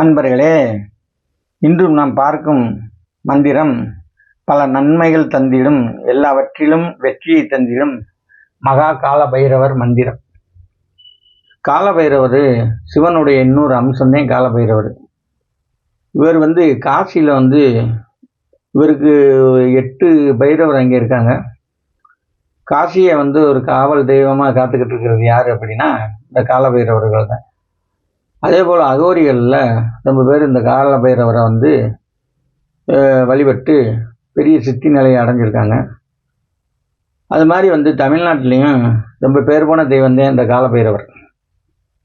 நண்பர்களே இன்றும் நாம் பார்க்கும் மந்திரம் பல நன்மைகள் தந்திடும் எல்லாவற்றிலும் வெற்றியை தந்திடும் மகா கால பைரவர் மந்திரம். கால பைரவர் சிவனுடைய இன்னொரு அம்சம்தான் கால பைரவர் இவர் வந்து காசியில் வந்து இவருக்கு எட்டு பைரவர் அங்கே இருக்காங்க. காசியை வந்து ஒரு காவல் தெய்வமாக காத்துக்கிட்டு இருக்கிறது யார் அப்படின்னா இந்த கால பைரவர்கள் தான் அதே போல் அகோரிகளில் ரொம்ப பேர் இந்த கால பைரவரை வந்து வழிபட்டு பெரிய சித்தி நிலையை அடைஞ்சிருக்காங்க. அது மாதிரி வந்து தமிழ்நாட்டிலையும் ரொம்ப பேர் போன தெய்வம் தான் இந்த கால பைரவர்.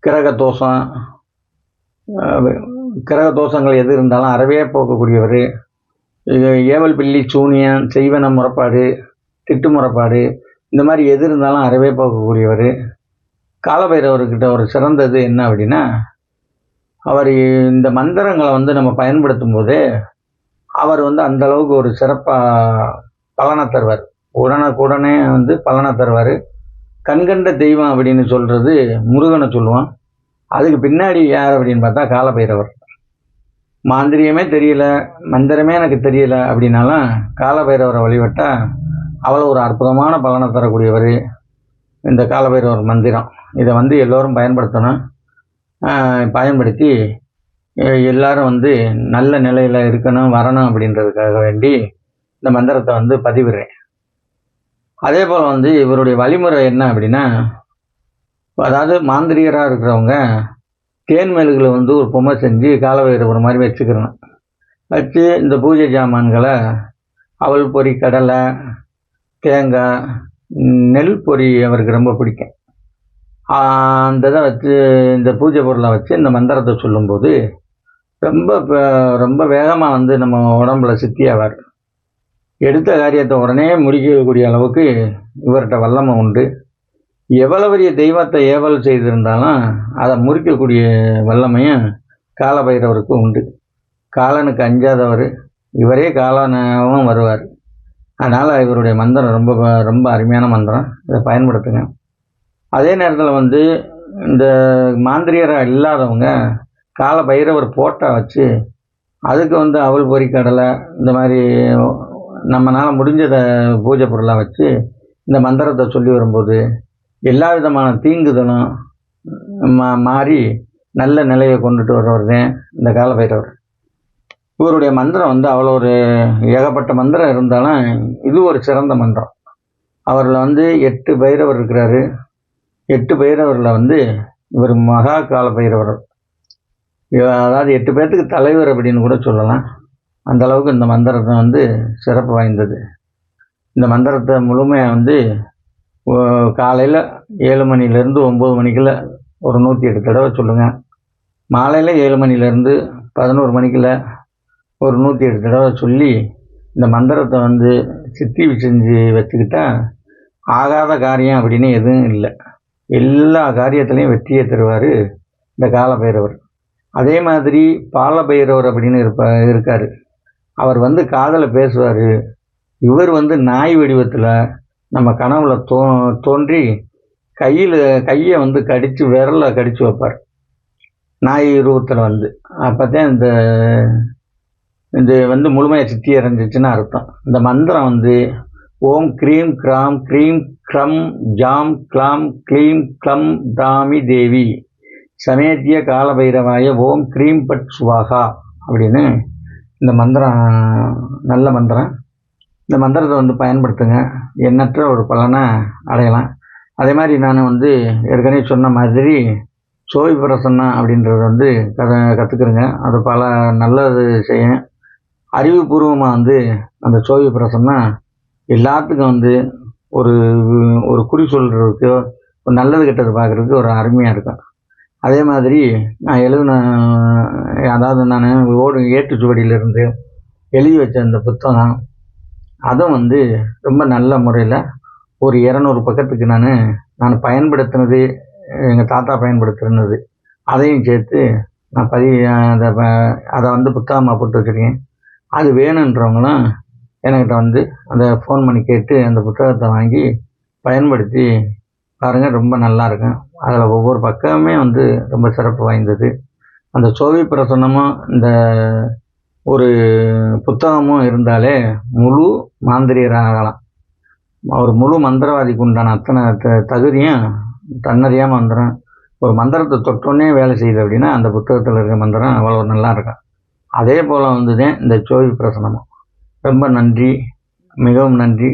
கிரக தோஷம் கிரக தோஷங்கள் எது இருந்தாலும் அறவே போக்கக்கூடியவர். இது ஏவல் பில்லி சூனியம் செய்வன முறைப்பாடு திட்டு முறைப்பாடு இந்த மாதிரி எது இருந்தாலும் அறவே போக்கக்கூடியவர். காலபைரவர்கிட்ட ஒரு சிறந்தது என்ன அப்படின்னா அவர் இந்த மந்திரங்களை வந்து நம்ம பயன்படுத்தும் போதே அவர் வந்து அந்த அளவுக்கு ஒரு சிறப்பாக பலனை தருவார். உடனுக்குடனே வந்து பலனை தருவார். கண்கண்ட தெய்வம் அப்படின்னு சொல்கிறது முருகனை சொல்லுவான். அதுக்கு பின்னாடி யார் அப்படின்னு பார்த்தா காலபைரவர். மாந்திரியமே தெரியல மந்திரமே எனக்கு தெரியல அப்படின்னாலும் காலபைரவரை வழிபட்டால் அவ்வளோ ஒரு அற்புதமான பலனை தரக்கூடியவர் இந்த காலபைரவர் மந்திரம். இதை வந்து எல்லோரும் பயன்படுத்தணும். பயன்படுத்தி எல்லாரும் வந்து நல்ல நிலையில் இருக்கணும் வரணும் அப்படின்றதுக்காக வேண்டி இந்த மந்திரத்தை வந்து பதிவிடுறேன். அதே போல் வந்து இவருடைய வழிமுறை என்ன அப்படின்னா அதாவது மாந்திரிகராக இருக்கிறவங்க தேன் மேலுகளை வந்து ஒரு பொம்மை செஞ்சு காலபைரவர் மாதிரி வச்சுக்கிறணும் வச்சு இந்த பூஜை ஜாமான்களை அவல் பொரி கடலை தேங்காய் நெல் பொரி அவருக்கு ரொம்ப பிடிக்கும். அந்த இதை வச்சு இந்த பூஜை பொருளை வச்சு இந்த மந்திரத்தை சொல்லும்போது ரொம்ப ரொம்ப வேகமாக வந்து நம்ம உடம்புல சித்தியாவார் எடுத்த காரியத்தை உடனே முடிக்கக்கூடிய அளவுக்கு இவர்கிட்ட வல்லமை உண்டு. எவ்வளவு பெரிய தெய்வத்தை ஏவல் செய்திருந்தாலும் அதை முறிக்கக்கூடிய வல்லமையும் காலபைரவருக்கு உண்டு. காலனுக்கு அஞ்சாதவர் இவரே காலனாகவும் வருவார். அதனால் இவருடைய மந்திரம் ரொம்ப ரொம்ப அருமையான மந்திரம். இதை பயன்படுத்துங்க. அதே நேரத்தில் வந்து இந்த மாந்திரியராக இல்லாதவங்க கால பைரவர் போட்டா வச்சு அதுக்கு வந்து அவல் பொறி கடலை இந்த மாதிரி நம்மளால் முடிஞ்சதை பூஜை பொருளாக வச்சு இந்த மந்திரத்தை சொல்லி வரும்போது எல்லா விதமான தீங்குதலும் மா மாறி நல்ல நிலையை கொண்டுட்டு வர்றவர் தான் இந்த கால பைரவர். இவருடைய மந்திரம் வந்து அவ்வளோ ஒரு ஏகப்பட்ட மந்திரம் இருந்தாலும் இது ஒரு சிறந்த மந்திரம். அவரில் வந்து எட்டு பைரவர் இருக்கிறாரு. எட்டு பைரவரில் வந்து இவர் மகா கால பைரவர். அதாவது எட்டு பேர்த்துக்கு தலைவர் அப்படின்னு கூட சொல்லலாம். அந்த அளவுக்கு இந்த மந்திரத்தை வந்து சிறப்பு வாய்ந்தது. இந்த மந்திரத்தை முழுமையாக வந்து காலையில் ஏழு மணிலேருந்து ஒம்பது மணிக்குள்ள ஒரு நூற்றி எட்டு தடவை சொல்லுங்கள் மாலையில் ஏழு மணிலேருந்து பதினோரு மணிக்குள்ள ஒரு நூற்றி எட்டு தடவை சொல்லி இந்த மந்திரத்தை வந்து சித்தி செஞ்சு வச்சுக்கிட்டா ஆகாத காரியம் அப்படின்னு எதுவும் இல்லை. எல்லா காரியத்திலையும் வெற்றியை தருவார் இந்த காலபைரவர். அதே மாதிரி பாலபைரவர் அப்படின்னு இருப்ப இருக்கார். அவர் வந்து காதில் பேசுவார். இவர் வந்து நாய் வடிவத்தில் நம்ம கனவுல தோ தோன்றி கையில் கையை வந்து கடித்து விரலை கடித்து வைப்பார். நாய் ரூபத்தில் வந்து. அப்போ தான் இந்த இது வந்து முழுமையாக சித்தி அடைஞ்சிச்சுன்னு அர்த்தம். இந்த மந்திரம் வந்து ஓம் க்ரீம் கிராம் க்ரீம் க்ரம் ஜாம் க்ளாம் க்ளீம் க்ளம் தாமி தேவி. சமேத்திய காலபைரவாய ஓம் க்ரீம் பட் சுவாகா அப்படின்னு இந்த மந்திரம் நல்ல மந்திரம். இந்த மந்திரத்தை வந்து பயன்படுத்துங்க. எண்ணற்ற ஒரு பலனை அடையலாம். அதே மாதிரி நான் வந்து ஏற்கனவே சொன்ன மாதிரி சோய் பிரசன்னா அப்படின்றது வந்து கதை கற்றுக்குறேங்க அது பல நல்லது செய்யும் அறிவுபூர்வமாக வந்து அந்த சோய் பிரசன்னா எல்லாத்துக்கும் வந்து ஒரு ஒரு குறி சொல்கிறதுக்கு ஒரு நல்லது கெட்டது பார்க்குறதுக்கு ஒரு அருமையாக இருக்கும். அதே மாதிரி நான் எழுதின அதாவது நான் ஓடு ஏற்றுச்சுவடியிலிருந்து எழுதி வச்ச அந்த புத்தகம் அதுவும் வந்து ரொம்ப நல்ல முறையில் ஒரு இரநூறு பக்கத்துக்கு நான் நான் பயன்படுத்தினது எங்கள் தாத்தா பயன்படுத்தினது அதையும் சேர்த்து நான் பதி அதை அதை வந்து புத்தகமாக போட்டு வச்சுருக்கேன். அது வேணுன்றவங்களாம் என்கிட்ட வந்து அந்த ஃபோன் பண்ணி கேட்டு அந்த புத்தகத்தை வாங்கி பயன்படுத்தி பாருங்கள் ரொம்ப நல்லா இருக்கும் அதில் ஒவ்வொரு பக்கமுமே வந்து ரொம்ப சிறப்பு வாய்ந்தது. அந்த சோவி பிரசன்னமும் இந்த ஒரு புத்தகமும் இருந்தாலே முழு மாந்திரியராகலாம் ஒரு முழு மந்திரவாதிக்கு உண்டான அத்தனை த தகுதியும் தன்னறியாமல் மந்திரம். ஒரு மந்திரத்தை தொட்டோன்னே வேலை செய்யுது அப்படின்னா அந்த புத்தகத்தில் இருக்க மந்திரம் அவ்வளோ நல்லா இருக்கும் அதே போல் வந்துதான் இந்த சோவி பிரசனமும் ரொம்ப நன்றி. மிகவும் நன்றி.